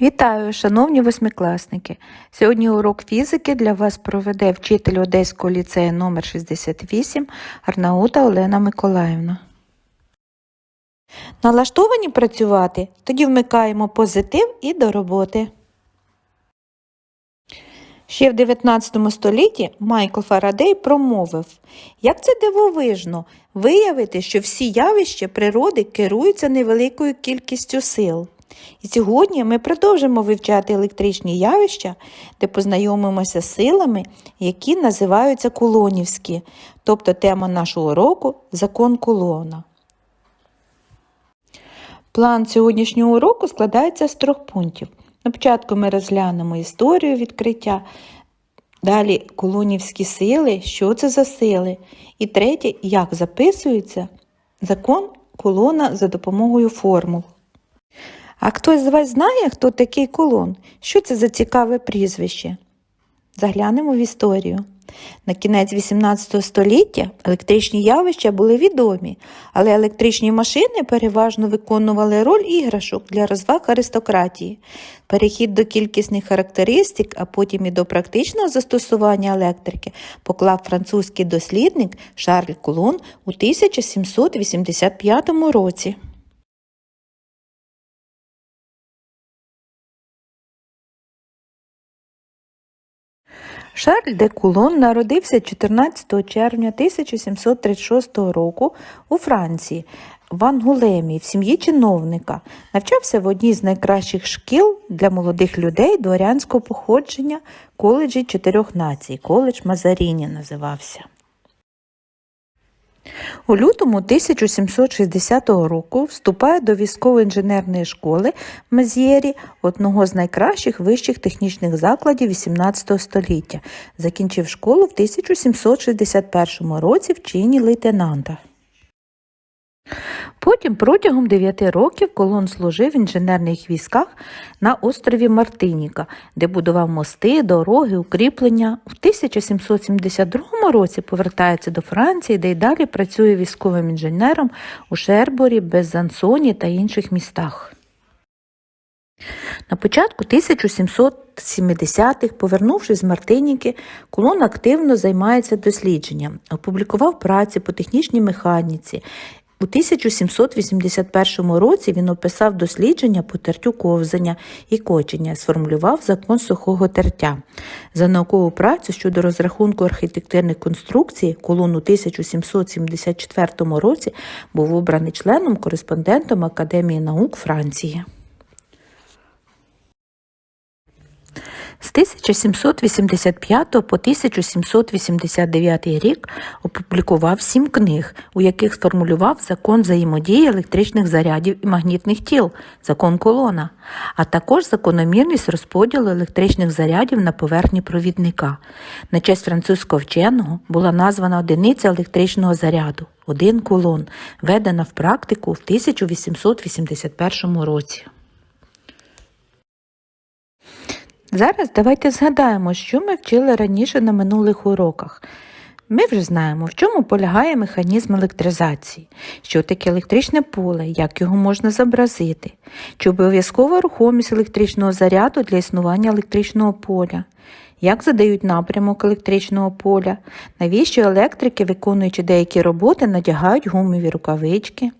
Вітаю, шановні восьмикласники! Сьогодні урок фізики для вас проведе вчитель Одеського ліцею номер 68 Арнаута Олена Миколаївна. Налаштовані працювати? Тоді вмикаємо позитив і до роботи. Ще в 19 столітті Майкл Фарадей промовив, як це дивовижно виявити, що всі явища природи керуються невеликою кількістю сил. І сьогодні ми продовжимо вивчати електричні явища, де познайомимося з силами, які називаються кулонівські, тобто тема нашого уроку закон кулона. План сьогоднішнього уроку складається з трьох пунктів. На початку ми розглянемо історію відкриття, далі кулонівські сили, що це за сили, і третє, як записується закон кулона за допомогою формул. А хтось з вас знає, хто такий кулон? Що це за цікаве прізвище? Заглянемо в історію. На кінець 18 століття електричні явища були відомі, але електричні машини переважно виконували роль іграшок для розваг аристократії. Перехід до кількісних характеристик, а потім і до практичного застосування електрики поклав французький дослідник Шарль Кулон у 1785 році. Шарль де Кулон народився 14 червня 1736 року у Франції в Ангулемі в сім'ї чиновника. Навчався в одній з найкращих шкіл для молодих людей дворянського походження коледжі чотирьох націй. Коледж Мазаріні називався. У лютому 1760 року вступає до військово-інженерної школи Мезєрі, одного з найкращих вищих технічних закладів XVIII століття. Закінчив школу в 1761 році в чині лейтенанта. Потім протягом 9 років колон служив в інженерних військах на острові Мартиніка, де будував мости, дороги, укріплення. У 1772 році повертається до Франції, де й далі працює військовим інженером у Шерборі, Беззансоні та інших містах. На початку 1770-х, повернувшись з Мартиніки, Кулон активно займається дослідженням, опублікував праці по технічній механіці. У 1781 році він описав дослідження по тертю ковзання і кочення, сформулював закон сухого тертя. За наукову працю щодо розрахунку архітектурних конструкцій колон у 1774 році був обраний членом кореспондентом Академії наук Франції. З 1785 по 1789 рік опублікував сім книг, у яких сформулював закон взаємодії електричних зарядів і магнітних тіл, закон колона, а також закономірність розподілу електричних зарядів на поверхні провідника. На честь французького вченого була названа одиниця електричного заряду один кулон, введена в практику в 1881 році. Зараз давайте згадаємо, що ми вчили раніше на минулих уроках. Ми вже знаємо, в чому полягає механізм електризації, що таке електричне поле, як його можна зобразити, чи обов'язкова рухомість електричного заряду для існування електричного поля, як задають напрямок електричного поля, навіщо електрики, виконуючи деякі роботи, надягають гумові рукавички,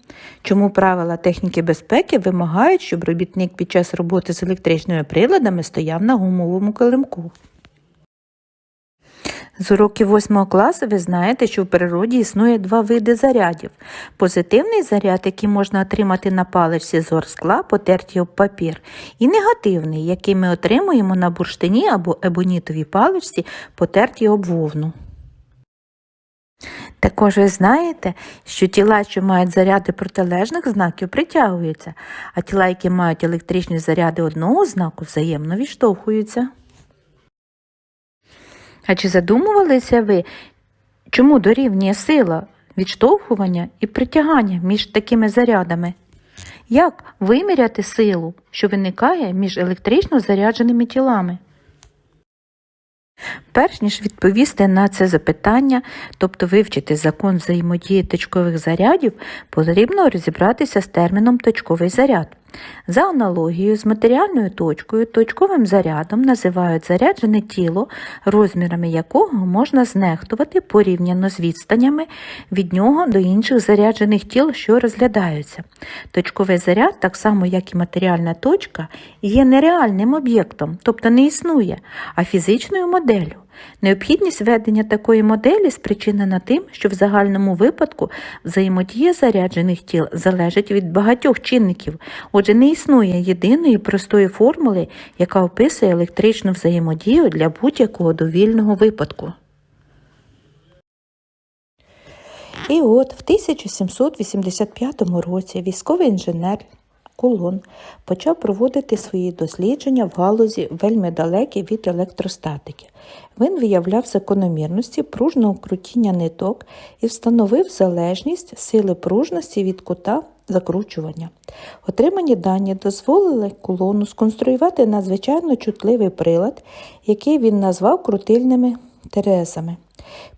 чому правила техніки безпеки вимагають, щоб робітник під час роботи з електричними приладами стояв на гумовому килимку. З уроків 8 класу ви знаєте, що в природі існує два види зарядів. Позитивний заряд, який можна отримати на паличці з скла, потерті об папір, і негативний, який ми отримуємо на бурштині або ебонітовій паличці, потерті об вовну. Також ви знаєте, що тіла, що мають заряди протилежних знаків, притягуються, а тіла, які мають електричні заряди одного знаку, взаємно відштовхуються. А чи задумувалися ви, чому дорівнює сила відштовхування і притягання між такими зарядами? Як виміряти силу, що виникає між електрично зарядженими тілами? Перш ніж відповісти на це запитання, тобто вивчити закон взаємодії точкових зарядів, потрібно розібратися з терміном точковий заряд. За аналогією з матеріальною точкою, точковим зарядом називають заряджене тіло, розмірами якого можна знехтувати порівняно з відстанями від нього до інших заряджених тіл, що розглядаються. Точковий заряд, так само як і матеріальна точка, є нереальним об'єктом, тобто не існує, а фізичною моделлю. Необхідність ведення такої моделі спричинена тим, що в загальному випадку взаємодія заряджених тіл залежить від багатьох чинників, отже, не існує єдиної простої формули, яка описує електричну взаємодію для будь-якого довільного випадку. І от в 1785 році військовий інженер Кулон почав проводити свої дослідження в галузі вельми далекі від електростатики. Він виявляв закономірності пружного крутіння ниток і встановив залежність сили пружності від кута закручування. Отримані дані дозволили кулону сконструювати надзвичайно чутливий прилад, який він назвав крутильними терезами.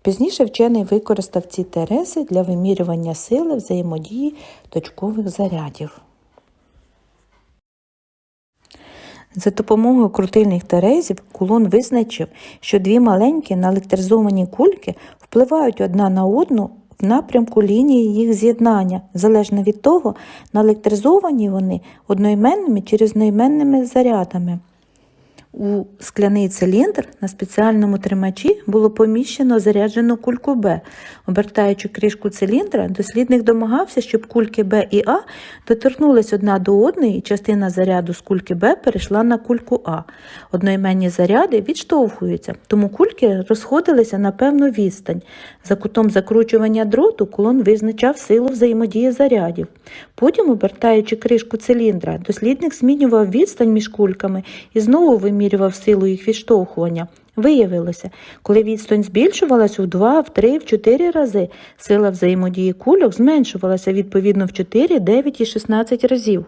Пізніше вчений використав ці терези для вимірювання сили взаємодії точкових зарядів. За допомогою крутильних терезів кулон визначив, що дві маленькі наелектризовані кульки впливають одна на одну в напрямку лінії їх з'єднання, залежно від того, наелектризовані вони одноіменними чи різноіменними зарядами. У скляний циліндр на спеціальному тримачі було поміщено заряджену кульку Б. Обертаючи кришку циліндра, дослідник домагався, щоб кульки Б і А доторкнулись одна до одної, і частина заряду з кульки Б перейшла на кульку А. Одноіменні заряди відштовхуються, тому кульки розходилися на певну відстань. За кутом закручування дроту кулон визначав силу взаємодії зарядів. Потім, обертаючи кришку циліндра, дослідник змінював відстань між кульками і знову вимірював силу їх відштовхування. Виявилося, коли відстань збільшувалася в 2, в 3, в 4 рази, сила взаємодії кульок зменшувалася відповідно в 4, 9 і 16 разів.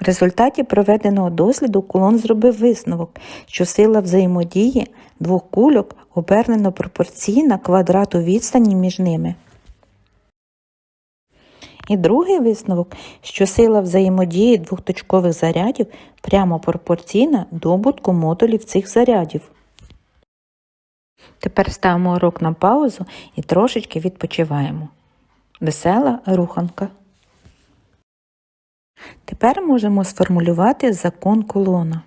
В результаті проведеного досліду кулон зробив висновок, що сила взаємодії двох кульок обернено пропорційна квадрату відстані між ними. І другий висновок, що сила взаємодії двохточкових зарядів прямо пропорційна добутку модулів цих зарядів. Тепер ставимо урок на паузу і трошечки відпочиваємо. Весела руханка. Тепер можемо сформулювати закон колона.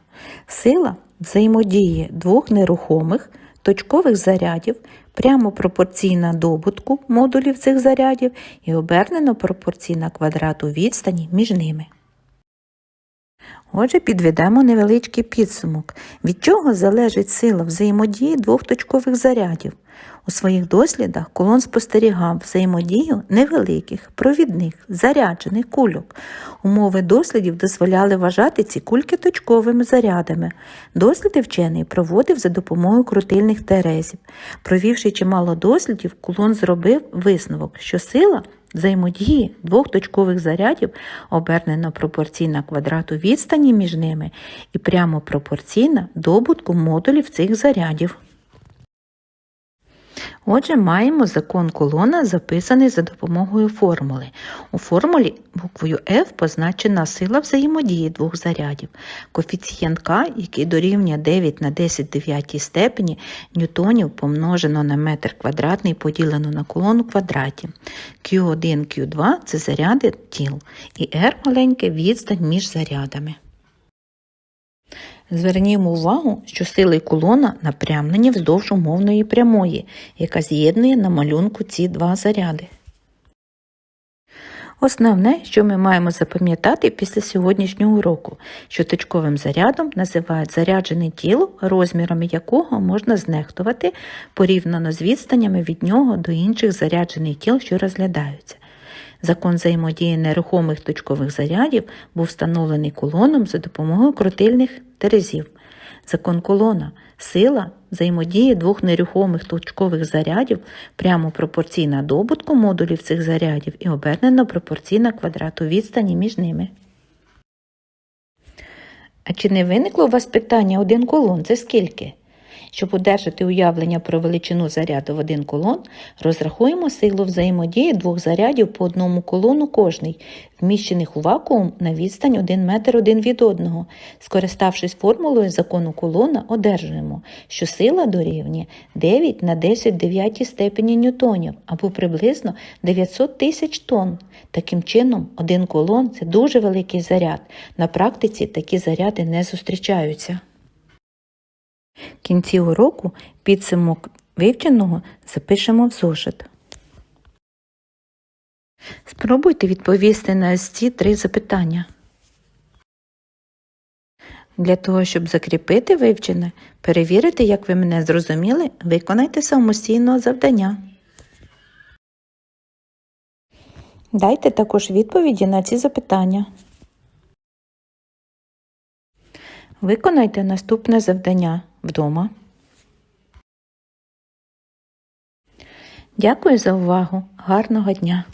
Сила взаємодії двох нерухомих точкових зарядів прямо пропорційна добутку модулів цих зарядів і обернено пропорційна квадрату відстані між ними. Отже, підведемо невеличкий підсумок, від чого залежить сила взаємодії двох точкових зарядів. У своїх дослідах колон спостерігав взаємодію невеликих, провідних, заряджених кульок. Умови дослідів дозволяли вважати ці кульки точковими зарядами. Досліди вчений проводив за допомогою крутильних терезів. Провівши чимало дослідів, кулон зробив висновок, що сила взаємодії двох точкових зарядів обернено пропорційна квадрату відстані між ними і прямо пропорційна добутку модулів цих зарядів. Отже, маємо закон колона, записаний за допомогою формули. У формулі буквою F позначена сила взаємодії двох зарядів. Коефіцієнт К, який дорівнює 9 на 10 дев'ятій степені ньютонів помножено на метр квадратний поділено на колон у квадраті. Q1, Q2 це заряди тіл, і R маленьке відстань між зарядами. Звернімо увагу, що сили колона напрямлені вздовж умовної прямої, яка з'єднує на малюнку ці два заряди. Основне, що ми маємо запам'ятати після сьогоднішнього уроку, що точковим зарядом називають заряджене тіло, розмірами якого можна знехтувати порівняно з відстанями від нього до інших заряджених тіл, що розглядаються. Закон взаємодії нерухомих точкових зарядів був встановлений колоном за допомогою крутильних терезів. Закон колона сила взаємодії двох нерухомих точкових зарядів прямо пропорційна добутку модулів цих зарядів і обернено пропорційна квадрату відстані між ними. А чи не виникло у вас питання один колон це скільки? Щоб одержати уявлення про величину заряду в один колон, розрахуємо силу взаємодії двох зарядів по одному колону кожний, вміщених у вакуум на відстань 1 метр один від одного. Скориставшись формулою закону колона, одержуємо, що сила дорівнює 9 на 10 дев'ятій степені ньютонів або приблизно 900 тисяч тонн. Таким чином, один колон це дуже великий заряд. На практиці такі заряди не зустрічаються. Кінці уроку підсумок вивченого запишемо в зошит. Спробуйте відповісти на ось ці три запитання. Для того, щоб закріпити вивчене, перевірити, як ви мене зрозуміли, виконайте самостійно завдання. Дайте також відповіді на ці запитання. Виконайте наступне завдання вдома. Дякую за увагу. Гарного дня!